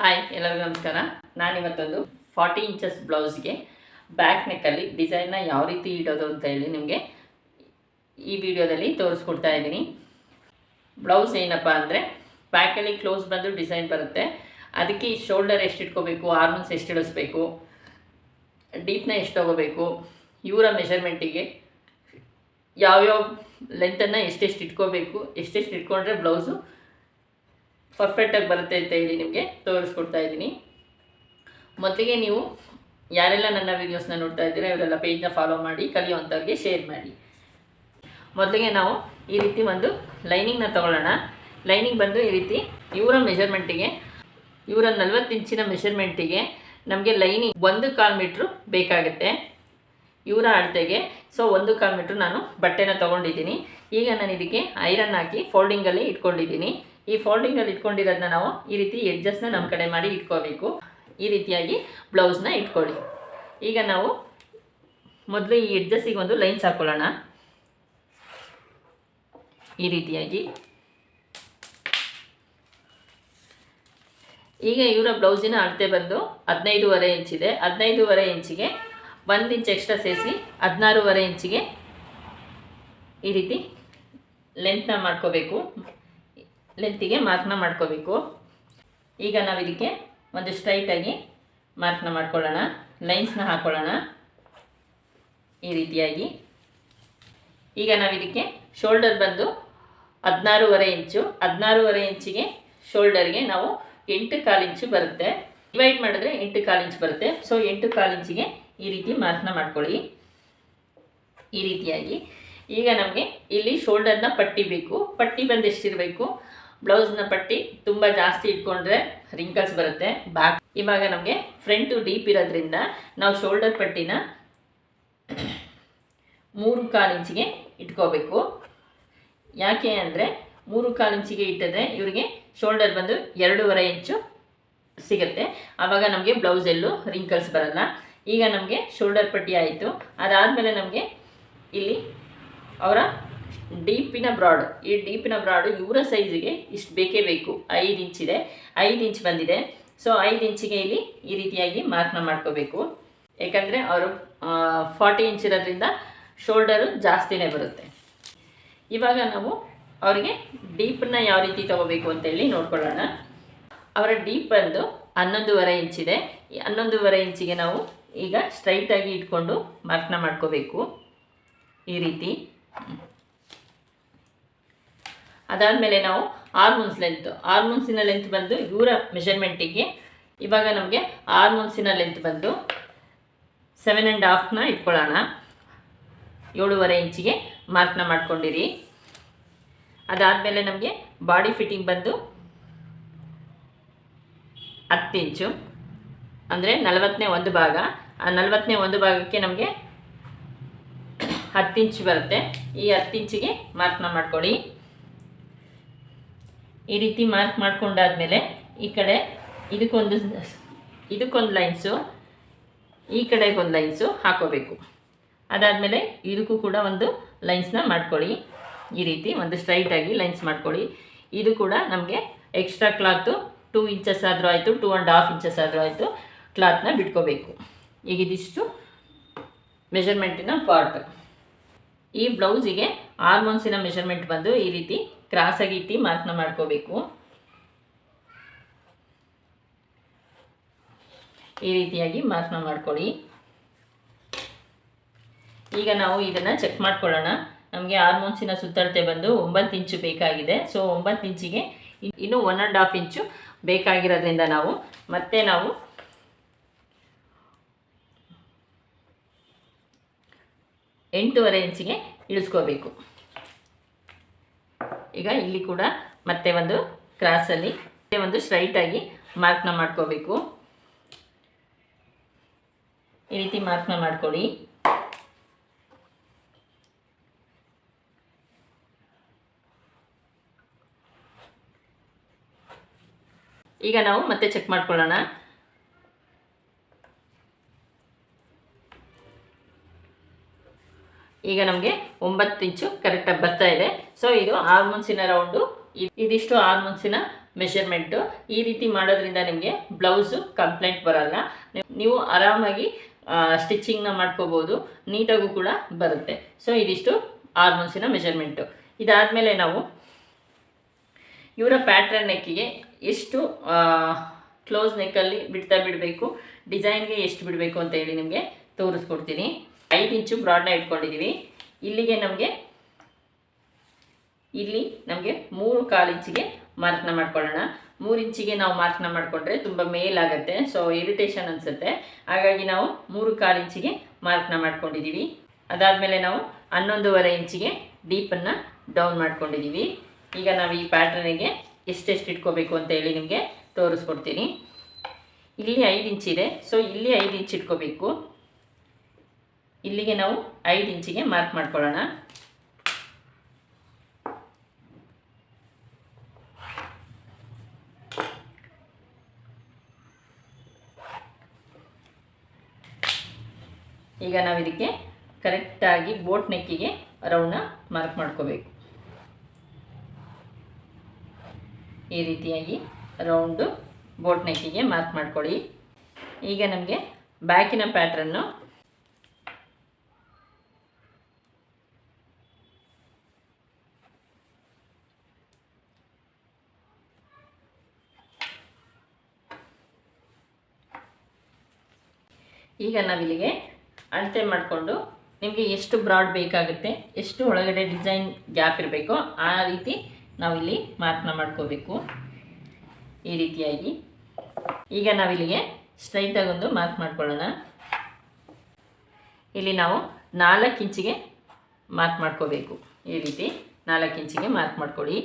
Hi ಎಲ್ಲರಿಗೂ ನಮಸ್ಕಾರ. ನಾನಿವತ್ತೊಂದು ಫಾರ್ಟಿ ಇಂಚಸ್ ಬ್ಲೌಸ್ಗೆ ಬ್ಯಾಕ್ ನೆಕ್ಕಲ್ಲಿ ಡಿಸೈನ್ನ ಯಾವ ರೀತಿ ಇಡೋದು ಅಂತ ಹೇಳಿ ನಿಮಗೆ ಈ ವಿಡಿಯೋದಲ್ಲಿ ತೋರಿಸ್ಕೊಡ್ತಾ ಇದ್ದೀನಿ. ಬ್ಲೌಸ್ ಏನಪ್ಪ ಅಂದರೆ ಬ್ಯಾಕಲ್ಲಿ ಕ್ಲೋಸ್ ಬಂದು ಡಿಸೈನ್ ಬರುತ್ತೆ. ಅದಕ್ಕೆ ಶೋಲ್ಡರ್ ಎಷ್ಟು ಇಟ್ಕೋಬೇಕು ಆರ್ಮನ್ಸ್ ಎಷ್ಟು ಇಳಿಸ್ಬೇಕು ಡೀಪ್ನ ಎಷ್ಟು ತೊಗೋಬೇಕು, ಇವರ ಮೆಷರ್ಮೆಂಟಿಗೆ ಯಾವ್ಯಾವ ಲೆಂತನ್ನು ಎಷ್ಟೆಷ್ಟು ಇಟ್ಕೋಬೇಕು, ಎಷ್ಟೆಷ್ಟು ಇಟ್ಕೊಂಡ್ರೆ ಬ್ಲೌಸು ಪರ್ಫೆಕ್ಟಾಗಿ ಬರುತ್ತೆ ಅಂತ ಹೇಳಿ ನಿಮಗೆ ತೋರಿಸ್ಕೊಡ್ತಾ ಇದ್ದೀನಿ. ಮೊದಲಿಗೆ ನೀವು ಯಾರೆಲ್ಲ ನನ್ನ ವೀಡಿಯೋಸ್ನ ನೋಡ್ತಾ ಇದ್ದೀರಾ, ಇವರೆಲ್ಲ ಪೇಜ್ನ ಫಾಲೋ ಮಾಡಿ ಕಲಿಯುವಂಥವ್ರಿಗೆ ಶೇರ್ ಮಾಡಿ. ಮೊದಲಿಗೆ ನಾವು ಈ ರೀತಿ ಒಂದು ಲೈನಿಂಗ್ನ ತಗೊಳ್ಳೋಣ. ಲೈನಿಂಗ್ ಬಂದು ಈ ರೀತಿ ಇವರ ಮೆಷರ್ಮೆಂಟಿಗೆ ಇವರ ನಲ್ವತ್ತು ಇಂಚಿನ ಮೆಷರ್ಮೆಂಟಿಗೆ ನಮಗೆ ಲೈನಿಂಗ್ ಒಂದು ಕಾಲು ಮೀಟ್ರು ಬೇಕಾಗುತ್ತೆ. ಇವರ ಅಳತೆಗೆ ಸೊ ಒಂದು ಕಾಲು ಮೀಟ್ರು ನಾನು ಬಟ್ಟೆನ ತೊಗೊಂಡಿದ್ದೀನಿ. ಈಗ ನಾನು ಇದಕ್ಕೆ ಐರನ್ ಹಾಕಿ ಫೋಲ್ಡಿಂಗಲ್ಲಿ ಇಟ್ಕೊಂಡಿದ್ದೀನಿ. ಈ ಫೋಲ್ಡಿಂಗಲ್ಲಿ ಇಟ್ಕೊಂಡಿರೋದನ್ನ ನಾವು ಈ ರೀತಿ ಎಡ್ಜಸ್ನ ನಮ್ಮ ಕಡೆ ಮಾಡಿ ಇಟ್ಕೋಬೇಕು. ಈ ರೀತಿಯಾಗಿ ಬ್ಲೌಸ್ನ ಇಟ್ಕೊಳ್ಳಿ. ಈಗ ನಾವು ಮೊದಲು ಈ ಎಡ್ಜಸ್ಸಿಗೆ ಒಂದು ಲೈನ್ಸ್ ಹಾಕ್ಕೊಳ್ಳೋಣ ಈ ರೀತಿಯಾಗಿ. ಈಗ ಇವರ ಬ್ಲೌಸಿನ ಅಳತೆ ಬಂದು ಹದಿನೈದೂವರೆ ಇಂಚಿದೆ ಹದಿನೈದೂವರೆ ಇಂಚಿಗೆ ಒಂದು ಇಂಚ್ ಎಕ್ಸ್ಟ್ರಾ ಸೇರಿಸಿ ಹದಿನಾರೂವರೆ ಇಂಚಿಗೆ ಈ ರೀತಿ ಲೆಂತ್ನ ಮಾಡ್ಕೋಬೇಕು. ಲೆಂತಿಗೆ ಮಾರ್ಕ್ನ ಮಾಡ್ಕೋಬೇಕು. ಈಗ ನಾವು ಇದಕ್ಕೆ ಒಂದು ಸ್ಟ್ರೈಟಾಗಿ ಮಾರ್ಕ್ನ ಮಾಡ್ಕೊಳ್ಳೋಣ. ಲೈನ್ಸ್ನ ಹಾಕ್ಕೊಳ್ಳೋಣ ಈ ರೀತಿಯಾಗಿ. ಈಗ ನಾವು ಇದಕ್ಕೆ ಶೋಲ್ಡರ್ ಬಂದು ಹದಿನಾರೂವರೆ ಇಂಚು, ಹದಿನಾರೂವರೆ ಇಂಚಿಗೆ ಶೋಲ್ಡರ್ಗೆ ನಾವು ಎಂಟು ಕಾಲು ಇಂಚು ಬರುತ್ತೆ. ಡಿವೈಡ್ ಮಾಡಿದ್ರೆ ಎಂಟು ಕಾಲು ಇಂಚು ಬರುತ್ತೆ. ಸೊ ಎಂಟು ಕಾಲು ಇಂಚಿಗೆ ಈ ರೀತಿ ಮಾರ್ಕ್ನ ಮಾಡ್ಕೊಳ್ಳಿ. ಈ ರೀತಿಯಾಗಿ. ಈಗ ನಮಗೆ ಇಲ್ಲಿ ಶೋಲ್ಡರ್ನ ಪಟ್ಟಿ ಬೇಕು. ಪಟ್ಟಿ ಬಂದು ಎಷ್ಟಿರಬೇಕು ಬ್ಲೌಸ್ನ ಪಟ್ಟಿ ತುಂಬ ಜಾಸ್ತಿ ಇಟ್ಕೊಂಡ್ರೆ ರಿಂಕಲ್ಸ್ ಬರುತ್ತೆ. ಬ್ಯಾಕ್ ಇವಾಗ ನಮಗೆ ಫ್ರಂಟು ಡೀಪ್ ಇರೋದ್ರಿಂದ ನಾವು ಶೋಲ್ಡರ್ ಪಟ್ಟಿನ ಮೂರು ಕಾಲು ಇಂಚಿಗೆ ಇಟ್ಕೋಬೇಕು. ಯಾಕೆ ಅಂದರೆ ಮೂರು ಕಾಲು ಇಂಚಿಗೆ ಇಟ್ಟಿದ್ರೆ ಇವರಿಗೆ ಶೋಲ್ಡರ್ ಬಂದು ಎರಡೂವರೆ ಇಂಚು ಸಿಗುತ್ತೆ. ಆವಾಗ ನಮಗೆ ಬ್ಲೌಸ್ ಎಲ್ಲೂ ರಿಂಕಲ್ಸ್ ಬರಲ್ಲ. ಈಗ ನಮಗೆ ಶೋಲ್ಡರ್ ಪಟ್ಟಿ ಆಯಿತು. ಅದಾದಮೇಲೆ ನಮಗೆ ಇಲ್ಲಿ ಅವರ ಡೀಪಿನ ಬ್ರಾಡ್. ಈ ಡೀಪಿನ ಬ್ರಾಡು ಇವರ ಸೈಜಿಗೆ ಇಷ್ಟು ಬೇಕೇ ಬೇಕು. ಐದು ಇಂಚಿದೆ ಐದು ಇಂಚ್ ಬಂದಿದೆ. ಸೊ ಐದು ಇಂಚಿಗೆ ಇಲ್ಲಿ ಈ ರೀತಿಯಾಗಿ ಮಾರ್ಕ್ನ ಮಾಡ್ಕೋಬೇಕು. ಯಾಕಂದರೆ ಅವರು ಫಾರ್ಟಿ ಇಂಚ್ ಇರೋದ್ರಿಂದ ಶೋಲ್ಡರು ಜಾಸ್ತಿನೇ ಬರುತ್ತೆ. ಇವಾಗ ನಾವು ಅವರಿಗೆ ಡೀಪನ್ನ ಯಾವ ರೀತಿ ತೊಗೋಬೇಕು ಅಂತೇಳಿ ನೋಡ್ಕೊಳ್ಳೋಣ. ಅವರ ಡೀಪ್ ಬಂದು ಹನ್ನೊಂದೂವರೆ ಇಂಚಿದೆ ಈ ಹನ್ನೊಂದೂವರೆ ಇಂಚಿಗೆ ನಾವು ಈಗ ಸ್ಟ್ರೈಟಾಗಿ ಇಟ್ಕೊಂಡು ಮಾರ್ಕ್ನ ಮಾಡ್ಕೋಬೇಕು. ಈ ರೀತಿ. ಅದಾದಮೇಲೆ ನಾವು ಆರ್ಮೋನ್ಸ್ ಲೆಂತ್ ಆರ್ಮೋನ್ಸಿನ ಲೆಂತ್ ಬಂದು ಇವರ ಮೆಷರ್ಮೆಂಟಿಗೆ ಇವಾಗ ನಮಗೆ ಆರ್ಮೋನ್ಸಿನ ಲೆಂತ್ ಬಂದು ಸೆವೆನ್ ಆ್ಯಂಡ್ ಹಾಫ್ನ ಇಟ್ಕೊಳ್ಳೋಣ. ಏಳುವರೆ ಇಂಚಿಗೆ ಮಾರ್ಕ್ನ ಮಾಡ್ಕೊಂಡಿರಿ. ಅದಾದಮೇಲೆ ನಮಗೆ ಬಾಡಿ ಫಿಟ್ಟಿಂಗ್ ಬಂದು ಹತ್ತು ಇಂಚು. ಅಂದರೆ ನಲವತ್ತನೇ ಒಂದು ಭಾಗ. ಆ ನಲವತ್ತನೇ ಒಂದು ಭಾಗಕ್ಕೆ ನಮಗೆ ಹತ್ತು ಇಂಚ್ ಬರುತ್ತೆ. ಈ ಹತ್ತು ಇಂಚಿಗೆ ಮಾರ್ಕ್ನ ಮಾಡ್ಕೊಳ್ಳಿ. ಈ ರೀತಿ ಮಾರ್ಕ್ ಮಾಡ್ಕೊಂಡಾದಮೇಲೆ ಈ ಕಡೆ ಇದಕ್ಕೊಂದು ಇದಕ್ಕೊಂದು ಲೈನ್ಸು ಈ ಕಡೆಗೊಂದು ಲೈನ್ಸು ಹಾಕೋಬೇಕು. ಅದಾದಮೇಲೆ ಇದಕ್ಕೂ ಕೂಡ ಒಂದು ಲೈನ್ಸ್ನ ಮಾಡ್ಕೊಳ್ಳಿ. ಈ ರೀತಿ ಒಂದು ಸ್ಟ್ರೈಟಾಗಿ ಲೈನ್ಸ್ ಮಾಡ್ಕೊಳ್ಳಿ. ಇದು ಕೂಡ ನಮಗೆ ಎಕ್ಸ್ಟ್ರಾ ಕ್ಲಾತು ಟೂ ಇಂಚಸ್ ಆದರೂ ಆಯಿತು ಟೂ ಆ್ಯಂಡ್ ಹಾಫ್ ಇಂಚಸ್ ಆದರೂ ಆಯಿತು ಕ್ಲಾತ್ನ ಬಿಟ್ಕೋಬೇಕು. ಈಗ ಇದಿಷ್ಟು ಮೆಷರ್ಮೆಂಟಿನ ಪಾರ್ಟ್ ಈ ಬ್ಲೌಸಿಗೆ ಆರ್ಮೋನ್ಸಿನ ಮೆಷರ್ಮೆಂಟ್ ಬಂದು ಈ ರೀತಿ ಕ್ರಾಸಾಗಿ ಇಟ್ಟು ಮಾರ್ಕ್ನ ಮಾಡ್ಕೋಬೇಕು. ಈ ರೀತಿಯಾಗಿ ಮಾರ್ಕ್ನ ಮಾಡ್ಕೊಳ್ಳಿ. ಈಗ ನಾವು ಇದನ್ನು ಚೆಕ್ ಮಾಡ್ಕೊಳ್ಳೋಣ. ನಮಗೆ ಆರ್ಮೋನ್ಸಿನ ಸುತ್ತಳತೆ ಬಂದು ಒಂಬತ್ತು ಇಂಚು ಬೇಕಾಗಿದೆ. ಸೊ ಒಂಬತ್ತು ಇಂಚಿಗೆ ಇನ್ನೂ ಒನ್ ಆ್ಯಂಡ್ ಹಾಫ್ ಇಂಚು ಬೇಕಾಗಿರೋದ್ರಿಂದ ನಾವು ಮತ್ತೆ ನಾವು ಎಂಟೂವರೆ ಇಂಚಿಗೆ ಇಳಿಸ್ಕೋಬೇಕು. ಈಗ ಇಲ್ಲಿ ಕೂಡ ಮತ್ತೆ ಒಂದು ಕ್ರಾಸಲ್ಲಿ ಮತ್ತೆ ಒಂದು ಸ್ಟ್ರೈಟಾಗಿ ಮಾರ್ಕ್ನ ಮಾಡ್ಕೋಬೇಕು. ಈ ರೀತಿ ಮಾರ್ಕ್ನ ಮಾಡ್ಕೊಳ್ಳಿ. ಈಗ ನಾವು ಮತ್ತೆ ಚೆಕ್ ಮಾಡ್ಕೊಳ್ಳೋಣ. ಈಗ ನಮಗೆ ಒಂಬತ್ತು ಇಂಚು ಕರೆಕ್ಟಾಗಿ ಬರ್ತಾ ಇದೆ. ಸೊ ಇದು ಆರ್ಮೋನ್ಸಿನ ರೌಂಡು ಇದಿಷ್ಟು ಆರ್ಮೋನ್ಸಿನ ಮೆಷರ್ಮೆಂಟು ಈ ರೀತಿ ಮಾಡೋದ್ರಿಂದ ನಿಮಗೆ ಬ್ಲೌಸು ಕಂಪ್ಲೇಂಟ್ ಬರಲ್ಲ. ನೀವು ಆರಾಮಾಗಿ ಸ್ಟಿಚಿಂಗ್ನ ಮಾಡ್ಕೋಬೋದು. ನೀಟಾಗೂ ಕೂಡ ಬರುತ್ತೆ. ಸೊ ಇದಿಷ್ಟು ಆರ್ಮೋನ್ಸಿನ ಮೆಷರ್ಮೆಂಟು ಇದಾದಮೇಲೆ ನಾವು ಇವರ ಪ್ಯಾಟ್ರನ್ ನೆಕ್ಕಿಗೆ ಎಷ್ಟು ಕ್ಲೋಸ್ ನೆಕ್ಕಲ್ಲಿ ಬಿಡ್ತಾ ಬಿಡಬೇಕು ಡಿಸೈನ್ಗೆ ಎಷ್ಟು ಬಿಡಬೇಕು ಅಂತ ಹೇಳಿ ನಿಮಗೆ ತೋರಿಸ್ಕೊಡ್ತೀನಿ. ಐದು ಇಂಚು ಬ್ರಾಡ್ನ ಇಟ್ಕೊಂಡಿದ್ದೀವಿ ಇಲ್ಲಿಗೆ ನಮಗೆ, ಇಲ್ಲಿ ನಮಗೆ ಮೂರು ಕಾಲು ಇಂಚಿಗೆ ಮಾರ್ಕ್ನ ಮಾಡ್ಕೊಳ್ಳೋಣ. ಮೂರು ಇಂಚಿಗೆ ನಾವು ಮಾರ್ಕ್ನ ಮಾಡಿಕೊಂಡ್ರೆ ತುಂಬ ಮೇಲಾಗುತ್ತೆ. ಸೊ ಇರಿಟೇಷನ್ ಅನಿಸುತ್ತೆ. ಹಾಗಾಗಿ ನಾವು ಮೂರು ಕಾಲು ಇಂಚಿಗೆ ಮಾರ್ಕ್ನ ಮಾಡ್ಕೊಂಡಿದ್ದೀವಿ ಅದಾದಮೇಲೆ ನಾವು ಹನ್ನೊಂದೂವರೆ ಇಂಚಿಗೆ ಡೀಪನ್ನು ಡೌನ್ ಮಾಡ್ಕೊಂಡಿದ್ದೀವಿ ಈಗ ನಾವು ಈ ಪ್ಯಾಟ್ರನಿಗೆ ಎಷ್ಟೆಷ್ಟು ಇಟ್ಕೋಬೇಕು ಅಂತ ಹೇಳಿ ನಿಮಗೆ ತೋರಿಸ್ಕೊಡ್ತೀನಿ. ಇಲ್ಲಿ ಐದು ಇಂಚಿದೆ. ಸೊ ಇಲ್ಲಿ ಐದು ಇಂಚ್ ಇಟ್ಕೋಬೇಕು. ಇಲ್ಲಿಗೆ ನಾವು ಐದು ಇಂಚಿಗೆ ಮಾರ್ಕ್ ಮಾಡ್ಕೊಳ್ಳೋಣ. ಈಗ ನಾವು ಇದಕ್ಕೆ ಕರೆಕ್ಟಾಗಿ ಬೋಟ್ ನೆಕ್ಕಿಗೆ ರೌಂಡ್ನ ಮಾರ್ಕ್ ಮಾಡ್ಕೋಬೇಕು. ಈ ರೀತಿಯಾಗಿ ರೌಂಡು ಬೋಟ್ ನೆಕ್ಕಿಗೆ ಮಾರ್ಕ್ ಮಾಡ್ಕೊಳ್ಳಿ. ಈಗ ನಮಗೆ ಬ್ಯಾಕಿನ ಪ್ಯಾಟ್ರನ್ನು ಈಗ ನಾವಿಲ್ಲಿಗೆ ಅಳತೆ ಮಾಡಿಕೊಂಡು ನಿಮಗೆ ಎಷ್ಟು ಬ್ರಾಡ್ ಬೇಕಾಗುತ್ತೆ, ಎಷ್ಟು ಒಳಗಡೆ ಡಿಸೈನ್ ಗ್ಯಾಪ್ ಇರಬೇಕೋ ಆ ರೀತಿ ನಾವಿಲ್ಲಿ ಮಾರ್ಕ್ನ ಮಾಡ್ಕೋಬೇಕು. ಈ ರೀತಿಯಾಗಿ. ಈಗ ನಾವಿಲ್ಲಿಗೆ ಸ್ಟ್ರೈಟಾಗಿ ಒಂದು ಮಾರ್ಕ್ ಮಾಡ್ಕೊಳ್ಳೋಣ. ಇಲ್ಲಿ ನಾವು ನಾಲ್ಕು ಇಂಚಿಗೆ ಮಾರ್ಕ್ ಮಾಡ್ಕೋಬೇಕು. ಈ ರೀತಿ ನಾಲ್ಕು ಇಂಚಿಗೆ ಮಾರ್ಕ್ ಮಾಡ್ಕೊಳ್ಳಿ.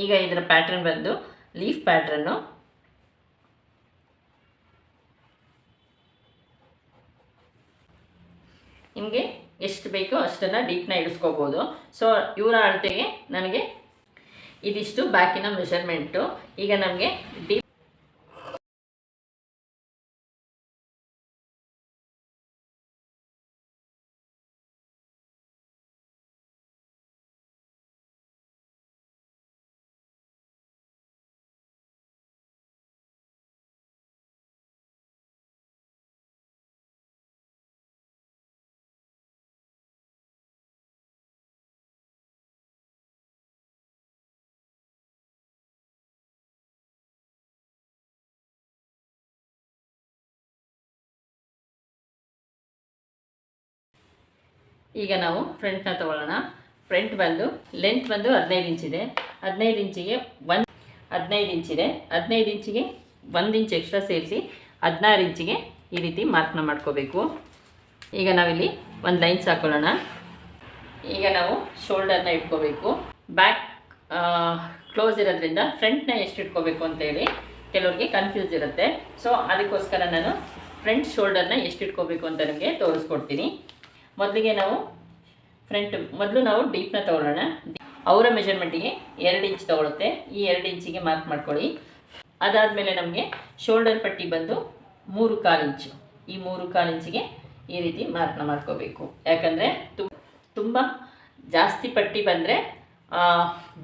ಈಗ ಇದರ ಪ್ಯಾಟ್ರನ್ ಬಂದು ಲೀಫ್ ಪ್ಯಾಟ್ರನ್ನು ನಿಮಗೆ ಎಷ್ಟು ಬೇಕೋ ಅಷ್ಟನ್ನು ಡೀಪ್ನ ಇಳಿಸ್ಕೋಬೋದು. ಸೊ ಇವರ ಅಳತೆಗೆ ನನಗೆ ಇದಿಷ್ಟು ಬ್ಯಾಕಿನ ಮೆಷರ್ಮೆಂಟು ಈಗ ನಮಗೆ ಡೀಪ್ ಈಗ ನಾವು ಫ್ರಂಟ್ನ ತೊಗೊಳ್ಳೋಣ. ಫ್ರಂಟ್ ಬಂದು ಲೆಂತ್ ಬಂದು ಹದಿನೈದು ಇಂಚಿದೆ ಹದಿನೈದು ಇಂಚಿಗೆ ಒಂದು, ಹದಿನೈದು ಇಂಚಿದೆ ಹದಿನೈದು ಇಂಚಿಗೆ ಒಂದು ಇಂಚ್ ಎಕ್ಸ್ಟ್ರಾ ಸೇರಿಸಿ ಹದಿನಾರು ಇಂಚಿಗೆ ಈ ರೀತಿ ಮಾರ್ಕ್ನ ಮಾಡ್ಕೋಬೇಕು. ಈಗ ನಾವಿಲ್ಲಿ ಒಂದು ಲೈನ್ಸ್ ಹಾಕೊಳ್ಳೋಣ. ಈಗ ನಾವು ಶೋಲ್ಡರ್ನ ಇಟ್ಕೋಬೇಕು. ಬ್ಯಾಕ್ ಕ್ಲೋಸ್ ಇರೋದ್ರಿಂದ ಫ್ರಂಟ್ನ ಎಷ್ಟು ಇಟ್ಕೋಬೇಕು ಅಂತೇಳಿ ಕೆಲವ್ರಿಗೆ ಕನ್ಫ್ಯೂಸ್ ಇರುತ್ತೆ. ಸೊ ಅದಕ್ಕೋಸ್ಕರ ನಾನು ಫ್ರಂಟ್ ಶೋಲ್ಡರ್ನ ಎಷ್ಟು ಇಟ್ಕೋಬೇಕು ಅಂತ ನಿಮಗೆ ತೋರಿಸ್ಕೊಡ್ತೀನಿ. ಮೊದಲಿಗೆ ನಾವು ಫ್ರಂಟ್ ಮೊದಲು ನಾವು ಡೀಪ್ನ ತೊಗೊಳ್ಳೋಣ. ಅವರ ಮೆಷರ್ಮೆಂಟಿಗೆ ಎರಡು ಇಂಚ್ ತೊಗೊಳುತ್ತೆ. ಈ ಎರಡು ಇಂಚಿಗೆ ಮಾರ್ಕ್ ಮಾಡ್ಕೊಳ್ಳಿ. ಅದಾದಮೇಲೆ ನಮಗೆ ಶೋಲ್ಡರ್ ಪಟ್ಟಿ ಬಂದು ಮೂರು ಕಾಲು ಇಂಚು ಈ ಮೂರು ಕಾಲು ಇಂಚಿಗೆ ಈ ರೀತಿ ಮಾರ್ಕ್ನ ಮಾಡ್ಕೋಬೇಕು. ಯಾಕಂದರೆ ತುಂಬ ಜಾಸ್ತಿ ಪಟ್ಟಿ ಬಂದರೆ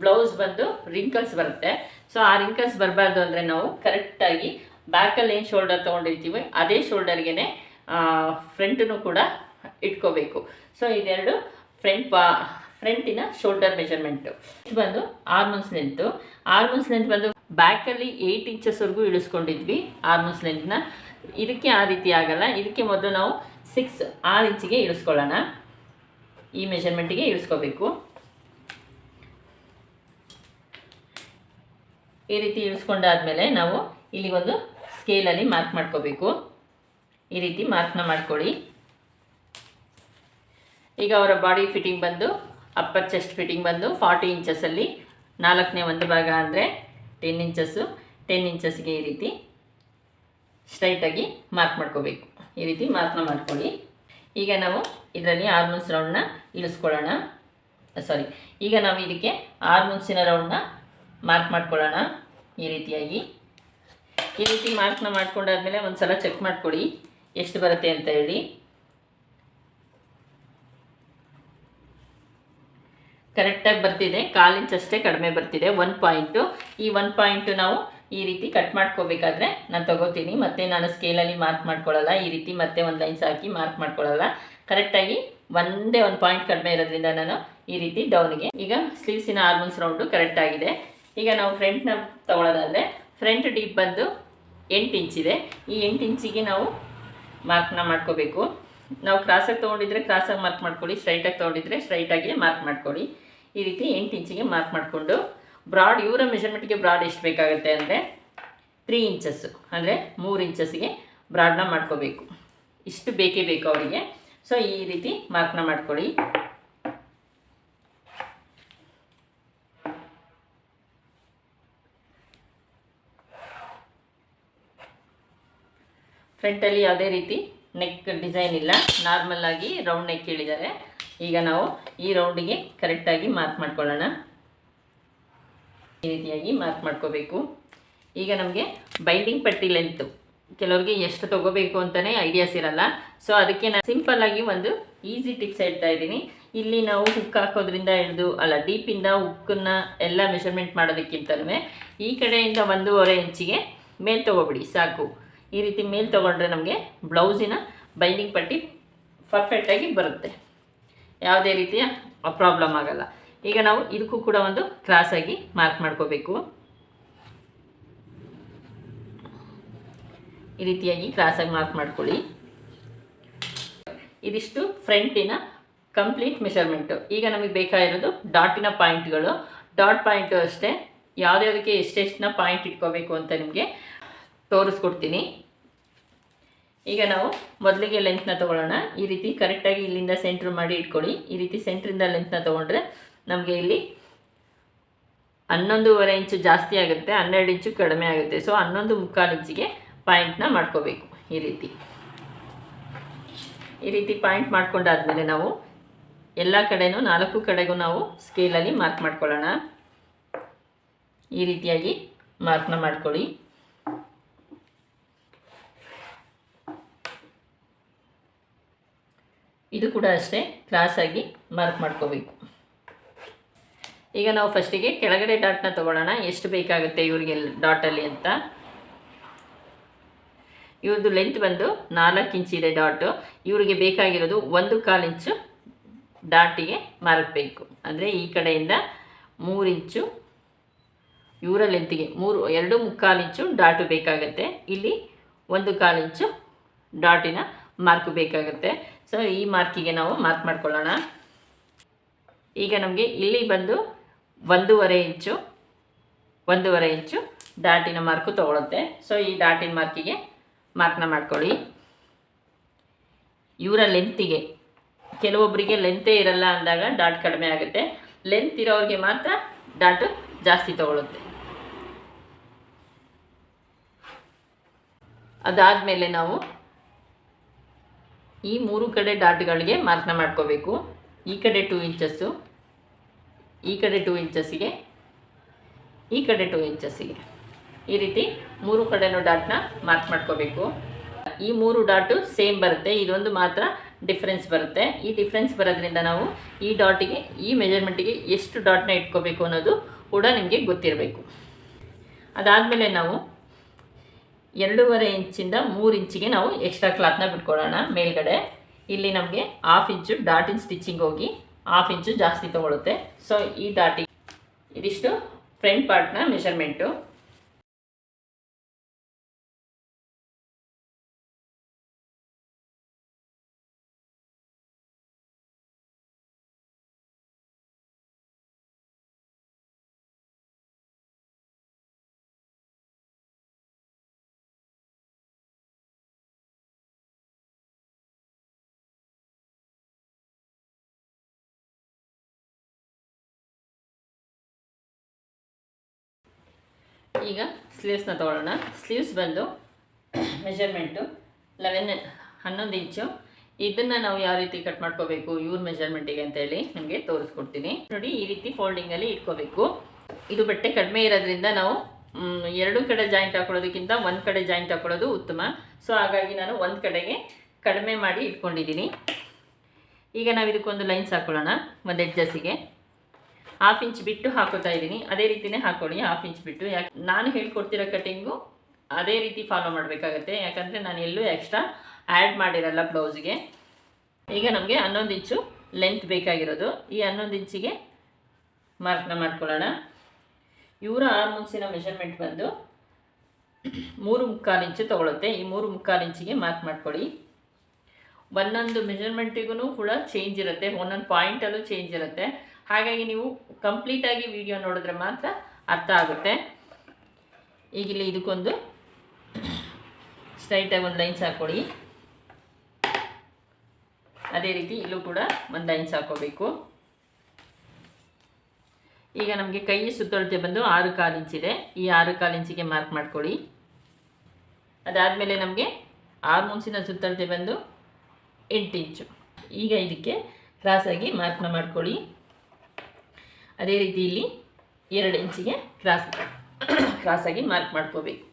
ಬ್ಲೌಸ್ ಬಂದು ರಿಂಕಲ್ಸ್ ಬರುತ್ತೆ. ಸೊ ಆ ರಿಂಕಲ್ಸ್ ಬರಬಾರ್ದು ಅಂದರೆ ನಾವು ಕರೆಕ್ಟಾಗಿ ಬ್ಯಾಕಲ್ಲಿ ಏನು ಶೋಲ್ಡರ್ ತೊಗೊಂಡಿರ್ತೀವಿ, ಅದೇ ಶೋಲ್ಡರ್ಗೆ ಫ್ರಂಟನ್ನು ಕೂಡ ಇಟ್ಕೋಬೇಕು. ಸೊ ಇದೆರಡು ಫ್ರಂಟ್ ಪಾ ಫ್ರಂಟಿನ ಶೋಲ್ಡರ್ ಮೆಜರ್ಮೆಂಟು ಇದು ಬಂದು ಆರ್ಮನ್ಸ್ ಲೆಂತು ಆರ್ಮನ್ಸ್ ಲೆಂತ್ ಬಂದು ಬ್ಯಾಕಲ್ಲಿ ಏಯ್ಟ್ ಇಂಚಸ್ವರೆಗೂ ಇಳಿಸ್ಕೊಂಡಿದ್ವಿ ಆರ್ಮನ್ಸ್ ಲೆಂತ್ನ ಇದಕ್ಕೆ ಆ ರೀತಿ ಆಗಲ್ಲ. ಇದಕ್ಕೆ ಮೊದಲು ನಾವು ಸಿಕ್ಸ್ ಆರು ಇಂಚಿಗೆ ಇಳಿಸ್ಕೊಳ್ಳೋಣ. ಈ ಮೆಜರ್ಮೆಂಟಿಗೆ ಇಳಿಸ್ಕೋಬೇಕು. ಈ ರೀತಿ ಇಳಿಸ್ಕೊಂಡಾದ್ಮೇಲೆ ನಾವು ಇಲ್ಲಿ ಒಂದು ಸ್ಕೇಲಲ್ಲಿ ಮಾರ್ಕ್ ಮಾಡ್ಕೋಬೇಕು. ಈ ರೀತಿ ಮಾರ್ಕ್ನ ಮಾಡ್ಕೊಳ್ಳಿ. ಈಗ ಅವರ ಬಾಡಿ ಫಿಟ್ಟಿಂಗ್ ಬಂದು ಅಪ್ಪರ್ ಚೆಸ್ಟ್ ಫಿಟ್ಟಿಂಗ್ ಬಂದು ಫಾರ್ಟಿ ಇಂಚಸಲ್ಲಿ ನಾಲ್ಕನೇ ಒಂದು ಭಾಗ ಅಂದರೆ ಟೆನ್ ಇಂಚಸ್ಸು ಟೆನ್ ಇಂಚಸ್ಗೆ ಈ ರೀತಿ ಸ್ಟ್ರೈಟಾಗಿ ಮಾರ್ಕ್ ಮಾಡ್ಕೋಬೇಕು. ಈ ರೀತಿ ಮಾರ್ಕ್ನ ಮಾಡ್ಕೊಳ್ಳಿ. ಈಗ ನಾವು ಇದರಲ್ಲಿ ಆರ್ಮೂನ್ಸ್ ರೌಂಡ್ನ ಇಳಿಸ್ಕೊಳ್ಳೋಣ. ಸಾರಿ ಈಗ ನಾವು ಇದಕ್ಕೆ ಆರ್ಮೂನ್ಸಿನ ರೌಂಡ್ನ ಮಾರ್ಕ್ ಮಾಡ್ಕೊಳ್ಳೋಣ. ಈ ರೀತಿಯಾಗಿ. ಈ ರೀತಿ ಮಾರ್ಕ್ನ ಮಾಡ್ಕೊಂಡಾದ್ಮೇಲೆ ಒಂದು ಸಲ ಚೆಕ್ ಮಾಡ್ಕೊಳ್ಳಿ. ಎಷ್ಟು ಬರುತ್ತೆ ಅಂತ ಹೇಳಿ. ಕರೆಕ್ಟಾಗಿ ಬರ್ತಿದೆ, ಕಾಲು ಅಷ್ಟೇ ಕಡಿಮೆ ಬರ್ತಿದೆ ಒನ್ ಪಾಯಿಂಟು ಈ ಒನ್ ಪಾಯಿಂಟು ನಾವು ಈ ರೀತಿ ಕಟ್ ಮಾಡ್ಕೋಬೇಕಾದ್ರೆ ನಾನು ತಗೋತೀನಿ. ಮತ್ತೆ ನಾನು ಸ್ಕೇಲಲ್ಲಿ ಮಾರ್ಕ್ ಮಾಡ್ಕೊಳ್ಳಲ್ಲ ಈ ರೀತಿ ಮತ್ತೆ ಒಂದು ಲೈನ್ಸ್ ಹಾಕಿ ಮಾರ್ಕ್ ಮಾಡ್ಕೊಳ್ಳಲ್ಲ ಕರೆಕ್ಟಾಗಿ ಒಂದೇ ಒಂದು ಪಾಯಿಂಟ್ ಕಡಿಮೆ ಇರೋದ್ರಿಂದ ನಾನು ಈ ರೀತಿ ಡೌನ್ಗೆ ಈಗ ಸ್ಲೀವ್ಸಿನ ಆರ್ಮೋನ್ಸ್ ರೌಂಡು ಕರೆಕ್ಟ್ ಆಗಿದೆ. ಈಗ ನಾವು ಫ್ರಂಟ್ನ ತೊಗೊಳೋದಾದರೆ ಫ್ರಂಟ್ ಡೀಪ್ ಬಂದು ಎಂಟು ಇಂಚಿದೆ ಈ ಎಂಟು ಇಂಚಿಗೆ ನಾವು ಮಾರ್ಕ್ನ ಮಾಡ್ಕೋಬೇಕು. ನಾವು ಕ್ರಾಸಾಗಿ ತೊಗೊಂಡಿದ್ರೆ ಕ್ರಾಸಾಗಿ ಮಾರ್ಕ್ ಮಾಡ್ಕೊಳ್ಳಿ ಸ್ಟ್ರೈಟಾಗಿ ತೊಗೊಂಡಿದ್ರೆ ಸ್ಟ್ರೈಟಾಗಿ ಮಾರ್ಕ್ ಮಾಡ್ಕೊಳ್ಳಿ. ಈ ರೀತಿ ಎಂಟು ಇಂಚಿಗೆ ಮಾರ್ಕ್ ಮಾಡಿಕೊಂಡು ಬ್ರಾಡ್ ಇವರ ಮೆಷರ್ಮೆಂಟ್ಗೆ ಬ್ರಾಡ್ ಎಷ್ಟು ಬೇಕಾಗುತ್ತೆ ಅಂದರೆ ತ್ರೀ ಇಂಚಸ್ಸು ಅಂದರೆ ಮೂರು ಇಂಚಸ್ಗೆ ಬ್ರಾಡ್ನ ಮಾಡ್ಕೋಬೇಕು. ಇಷ್ಟು ಬೇಕೇ ಬೇಕು ಅವರಿಗೆ. ಸೊ ಈ ರೀತಿ ಮಾರ್ಕ್ನ ಮಾಡ್ಕೊಳ್ಳಿ. ಫ್ರಂಟಲ್ಲಿ ಯಾವುದೇ ರೀತಿ ನೆಕ್ ಡಿಸೈನ್ ಇಲ್ಲ. ನಾರ್ಮಲ್ ಆಗಿ ರೌಂಡ್ ನೆಕ್ ಹೇಳಿದ್ದಾರೆ. ಈಗ ನಾವು ಈ ರೌಂಡಿಗೆ ಕರೆಕ್ಟಾಗಿ ಮಾರ್ಕ್ ಮಾಡ್ಕೊಳ್ಳೋಣ. ಈ ರೀತಿಯಾಗಿ ಮಾರ್ಕ್ ಮಾಡ್ಕೋಬೇಕು. ಈಗ ನಮಗೆ ಬೈಂಡಿಂಗ್ ಪಟ್ಟಿ ಲೆಂತ್ ಕೆಲವ್ರಿಗೆ ಎಷ್ಟು ತೊಗೋಬೇಕು ಅಂತಲೇ ಐಡಿಯಾಸ್ ಇರಲ್ಲ. ಸೊ ಅದಕ್ಕೆ ನಾನು ಸಿಂಪಲ್ಲಾಗಿ ಒಂದು ಈಸಿ ಟಿಪ್ಸ್ ಹೇಳ್ತಾ ಇದ್ದೀನಿ. ಇಲ್ಲಿ ನಾವು ಹುಕ್ ಹಾಕೋದ್ರಿಂದ ಹಿಡಿದು, ಅಲ್ಲ ಡೀಪಿಂದ ಹುಕ್ಕನ್ನು ಎಲ್ಲ ಮೆಷರ್ಮೆಂಟ್ ಮಾಡೋದಕ್ಕಿಂತಲೂ ಈ ಕಡೆಯಿಂದ ಒಂದೂವರೆ ಇಂಚಿಗೆ ಮೇಲ್ ತೊಗೊಬಿಡಿ, ಸಾಕು. ಈ ರೀತಿ ಮೇಲ್ ತೊಗೊಂಡ್ರೆ ನಮಗೆ ಬ್ಲೌಸಿನ ಬೈಂಡಿಂಗ್ ಪಟ್ಟಿ ಪರ್ಫೆಕ್ಟಾಗಿ ಬರುತ್ತೆ. ಯಾವುದೇ ರೀತಿಯ ಪ್ರಾಬ್ಲಮ್ ಆಗಲ್ಲ. ಈಗ ನಾವು ಇದಕ್ಕೂ ಕೂಡ ಒಂದು ಕ್ರಾಸಾಗಿ ಮಾರ್ಕ್ ಮಾಡ್ಕೋಬೇಕು. ಈ ರೀತಿಯಾಗಿ ಕ್ರಾಸಾಗಿ ಮಾರ್ಕ್ ಮಾಡ್ಕೊಳ್ಳಿ. ಇದಿಷ್ಟು ಫ್ರಂಟಿನ ಕಂಪ್ಲೀಟ್ ಮೆಷರ್ಮೆಂಟು ಈಗ ನಮಗೆ ಬೇಕಾಗಿರೋದು ಡಾಟಿನ ಪಾಯಿಂಟ್ಗಳು ಡಾಟ್ ಪಾಯಿಂಟು ಅಷ್ಟೇ. ಯಾವುದ್ಯಾವುದಕ್ಕೆ ಎಷ್ಟೆಷ್ಟನ್ನ ಪಾಯಿಂಟ್ ಇಟ್ಕೋಬೇಕು ಅಂತ ನಿಮಗೆ ತೋರಿಸ್ಕೊಡ್ತೀನಿ. ಈಗ ನಾವು ಮೊದಲಿಗೆ ಲೆಂತ್ನ ತೊಗೊಳ್ಳೋಣ. ಈ ರೀತಿ ಕರೆಕ್ಟಾಗಿ ಇಲ್ಲಿಂದ ಸೆಂಟ್ರ್ ಮಾಡಿ ಇಟ್ಕೊಳ್ಳಿ. ಈ ರೀತಿ ಸೆಂಟ್ರಿಂದ ಲೆಂತ್ನ ತೊಗೊಂಡ್ರೆ ನಮಗೆ ಇಲ್ಲಿ ಹನ್ನೊಂದೂವರೆ ಇಂಚು ಜಾಸ್ತಿ ಆಗುತ್ತೆ, ಹನ್ನೆರಡು ಇಂಚು ಕಡಿಮೆ ಆಗುತ್ತೆ. ಸೊ ಹನ್ನೊಂದು ಮುಕ್ಕಾಲು ಇಂಚಿಗೆ ಪಾಯಿಂಟ್ನ ಮಾಡ್ಕೋಬೇಕು ಈ ರೀತಿ. ಈ ರೀತಿ ಪಾಯಿಂಟ್ ಮಾಡ್ಕೊಂಡಾದ್ಮೇಲೆ ನಾವು ಎಲ್ಲ ಕಡೆನೂ ನಾಲ್ಕು ಕಡೆಗೂ ನಾವು ಸ್ಕೇಲಲ್ಲಿ ಮಾರ್ಕ್ ಮಾಡ್ಕೊಳ್ಳೋಣ. ಈ ರೀತಿಯಾಗಿ ಮಾರ್ಕ್ನ ಮಾಡ್ಕೊಳ್ಳಿ. ಇದು ಕೂಡ ಅಷ್ಟೇ ಕ್ರಾಸಾಗಿ ಮಾರ್ಕ್ ಮಾಡ್ಕೋಬೇಕು. ಈಗ ನಾವು ಫಸ್ಟಿಗೆ ಕೆಳಗಡೆ ಡಾಟ್ನ ತೊಗೊಳ್ಳೋಣ ಎಷ್ಟು ಬೇಕಾಗುತ್ತೆ ಇವರಿಗೆ ಡಾಟಲ್ಲಿ ಅಂತ. ಇವ್ರದ್ದು ಲೆಂತ್ ಬಂದು ನಾಲ್ಕು ಇದೆ ಡಾಟು ಇವರಿಗೆ ಬೇಕಾಗಿರೋದು ಒಂದು ಕಾಲು ಇಂಚು ಡಾಟಿಗೆ ಮಾರ್ಕ್ ಬೇಕು. ಅಂದರೆ ಈ ಕಡೆಯಿಂದ ಮೂರು ಇಂಚು ಇವರ ಲೆಂತಿಗೆ ಮೂರು, ಎರಡು ಮುಕ್ಕಾಲು ಇಂಚು ಡಾಟು ಬೇಕಾಗುತ್ತೆ. ಇಲ್ಲಿ ಒಂದು ಕಾಲು ಇಂಚು ಡಾಟಿನ ಮಾರ್ಕ್ ಬೇಕಾಗುತ್ತೆ. ಸೊ ಈ ಮಾರ್ಕಿಗೆ ನಾವು ಮಾರ್ಕ್ ಮಾಡ್ಕೊಳ್ಳೋಣ. ಈಗ ನಮಗೆ ಇಲ್ಲಿ ಬಂದು ಒಂದೂವರೆ ಇಂಚು ಒಂದೂವರೆ ಇಂಚು ಡಾಟಿನ ಮಾರ್ಕು ತೊಗೊಳುತ್ತೆ. ಸೊ ಈ ಡಾಟಿನ ಮಾರ್ಕಿಗೆ ಮಾರ್ಕ್ನ ಮಾಡ್ಕೊಳ್ಳಿ. ಇವರ ಲೆಂತಿಗೆ ಕೆಲವೊಬ್ಬರಿಗೆ ಲೆಂತೇ ಇರಲ್ಲ ಅಂದಾಗ ಡಾಟ್ ಕಡಿಮೆ ಆಗುತ್ತೆ. ಲೆಂತ್ ಇರೋರಿಗೆ ಮಾತ್ರ ಡಾಟು ಜಾಸ್ತಿ ತಗೊಳುತ್ತೆ. ಅದಾದಮೇಲೆ ನಾವು ಈ ಮೂರು ಕಡೆ ಡಾಟ್ಗಳಿಗೆ ಮಾರ್ಕ್ನ ಮಾಡ್ಕೋಬೇಕು. ಈ ಕಡೆ ಟೂ ಇಂಚಸ್ಸು ಈ ಕಡೆ ಟೂ ಇಂಚಸ್ಸಿಗೆ ಈ ಕಡೆ ಟೂ ಇಂಚಸ್ಸಿಗೆ ಈ ರೀತಿ ಮೂರು ಕಡೆನೂ ಡಾಟ್ನ ಮಾರ್ಕ್ ಮಾಡ್ಕೋಬೇಕು. ಈ ಮೂರು ಡಾಟು ಸೇಮ್ ಬರುತ್ತೆ. ಇದೊಂದು ಮಾತ್ರ ಡಿಫ್ರೆನ್ಸ್ ಬರುತ್ತೆ. ಈ ಡಿಫ್ರೆನ್ಸ್ ಬರೋದ್ರಿಂದ ನಾವು ಈ ಡಾಟಿಗೆ ಈ ಮೆಜರ್ಮೆಂಟಿಗೆ ಎಷ್ಟು ಡಾಟ್ನ ಇಟ್ಕೋಬೇಕು ಅನ್ನೋದು ಕೂಡ ನಿಮಗೆ ಗೊತ್ತಿರಬೇಕು. ಅದಾದಮೇಲೆ ನಾವು ಎರಡೂವರೆ ಇಂಚಿಂದ ಮೂರು ಇಂಚಿಗೆ ನಾವು ಎಕ್ಸ್ಟ್ರಾ ಕ್ಲಾತ್ನ ಬಿಟ್ಕೊಳ್ಳೋಣ ಮೇಲ್ಗಡೆ. ಇಲ್ಲಿ ನಮಗೆ ಹಾಫ್ ಇಂಚು ಡಾಟಿನ ಸ್ಟಿಚಿಂಗ್ ಹೋಗಿ ಹಾಫ್ ಇಂಚು ಜಾಸ್ತಿ ತೊಗೊಳುತ್ತೆ. ಸೊ ಈ ಡಾಟಿ ಇದಿಷ್ಟು ಫ್ರಂಟ್ ಪಾರ್ಟ್ನ ಮೆಷರ್ಮೆಂಟು ಈಗ ಸ್ಲೀವ್ಸ್ನ ತೊಗೊಳ್ಳೋಣ ಸ್ಲೀವ್ಸ್ ಬಂದು ಮೆಷರ್ಮೆಂಟು ಲೆವೆನ್ ಹನ್ನೊಂದು ಇಂಚು ಇದನ್ನು ನಾವು ಯಾವ ರೀತಿ ಕಟ್ ಮಾಡ್ಕೋಬೇಕು, ಇವ್ರ ಮೆಷರ್ಮೆಂಟಿಗೆ ಅಂತೇಳಿ ನಿಮಗೆ ತೋರಿಸ್ಕೊಡ್ತೀನಿ. ನೋಡಿ, ಈ ರೀತಿ ಫೋಲ್ಡಿಂಗಲ್ಲಿ ಇಟ್ಕೋಬೇಕು. ಇದು ಬಟ್ಟೆ ಕಡಿಮೆ ಇರೋದ್ರಿಂದ ನಾವು ಎರಡು ಕಡೆ ಜಾಯಿಂಟ್ ಹಾಕೊಳ್ಳೋದಕ್ಕಿಂತ ಒಂದು ಕಡೆ ಜಾಯಿಂಟ್ ಹಾಕೊಳ್ಳೋದು ಉತ್ತಮ. ಸೊ ಹಾಗಾಗಿ ನಾನು ಒಂದು ಕಡೆಗೆ ಕಡಿಮೆ ಮಾಡಿ ಇಟ್ಕೊಂಡಿದ್ದೀನಿ. ಈಗ ನಾವು ಇದಕ್ಕೊಂದು ಲೈನ್ಸ್ ಹಾಕೊಳ್ಳೋಣ, ಒಂದು ಎಡ್ಜಸ್ಸಿಗೆ ಹಾಫ್ ಇಂಚ್ ಬಿಟ್ಟು ಹಾಕೋತಾ ಇದ್ದೀನಿ. ಅದೇ ರೀತಿನೇ ಹಾಕೊಳ್ಳಿ ಹಾಫ್ ಇಂಚ್ ಬಿಟ್ಟು. ಯಾಕೆ ನಾನು ಹೇಳ್ಕೊಡ್ತಿರೋ ಕಟ್ಟಿಂಗು ಅದೇ ರೀತಿ ಫಾಲೋ ಮಾಡಬೇಕಾಗತ್ತೆ. ಯಾಕಂದರೆ ನಾನು ಎಲ್ಲೂ ಎಕ್ಸ್ಟ್ರಾ ಆ್ಯಡ್ ಮಾಡಿರಲ್ಲ ಬ್ಲೌಸ್ಗೆ ಈಗ ನಮಗೆ ಹನ್ನೊಂದು ಇಂಚು ಲೆಂತ್ ಬೇಕಾಗಿರೋದು. ಈ ಹನ್ನೊಂದು ಇಂಚಿಗೆ ಮಾರ್ಕ್ನ ಮಾಡ್ಕೊಳ್ಳೋಣ. ಇವರ ಮುಂಚಿನ ಮೆಷರ್ಮೆಂಟ್ ಬಂದು ಮೂರು ಮುಕ್ಕಾಲು ಇಂಚು ತೊಗೊಳುತ್ತೆ. ಈ ಮೂರು ಮುಕ್ಕಾಲು ಇಂಚಿಗೆ ಮಾರ್ಕ್ ಮಾಡ್ಕೊಳ್ಳಿ. ಒಂದೊಂದು ಮೆಷರ್ಮೆಂಟಿಗೂ ಕೂಡ ಚೇಂಜ್ ಇರುತ್ತೆ. ಒಂದೊಂದು ಪಾಯಿಂಟಲ್ಲೂ ಚೇಂಜ್ ಇರುತ್ತೆ. ಹಾಗಾಗಿ ನೀವು ಕಂಪ್ಲೀಟಾಗಿ ವಿಡಿಯೋ ನೋಡಿದ್ರೆ ಮಾತ್ರ ಅರ್ಥ ಆಗುತ್ತೆ. ಈಗ ಇಲ್ಲಿ ಇದಕ್ಕೊಂದು ಸ್ಟ್ರೈಟಾಗಿ ಒಂದು ಲೈನ್ಸ್ ಹಾಕ್ಕೊಡಿ. ಅದೇ ರೀತಿ ಇಲ್ಲೂ ಕೂಡ ಒಂದು ಲೈನ್ಸ್ ಹಾಕೋಬೇಕು ಈಗ ನಮಗೆ ಕೈ ಸುತ್ತಳತೆ ಬಂದು ಆರು ಕಾಲು ಇಂಚಿದೆ ಈ ಆರು ಕಾಲು ಇಂಚಿಗೆ ಮಾರ್ಕ್ ಮಾಡ್ಕೊಳ್ಳಿ ಅದಾದಮೇಲೆ ನಮಗೆ ಆರು ಮುಂಚಿನ ಸುತ್ತಳತೆ ಬಂದು ಎಂಟು ಇಂಚು ಈಗ ಇದಕ್ಕೆ ಕ್ರಾಸಾಗಿ ಮಾರ್ಕ್ನ ಮಾಡ್ಕೊಳ್ಳಿ ಅದೇ ರೀತಿ ಇಲ್ಲಿ ಎರಡು ಇಂಚಿಗೆ ಕ್ರಾಸ್ ಕ್ರಾಸಾಗಿ ಮಾರ್ಕ್ ಮಾಡ್ಕೋಬೇಕು.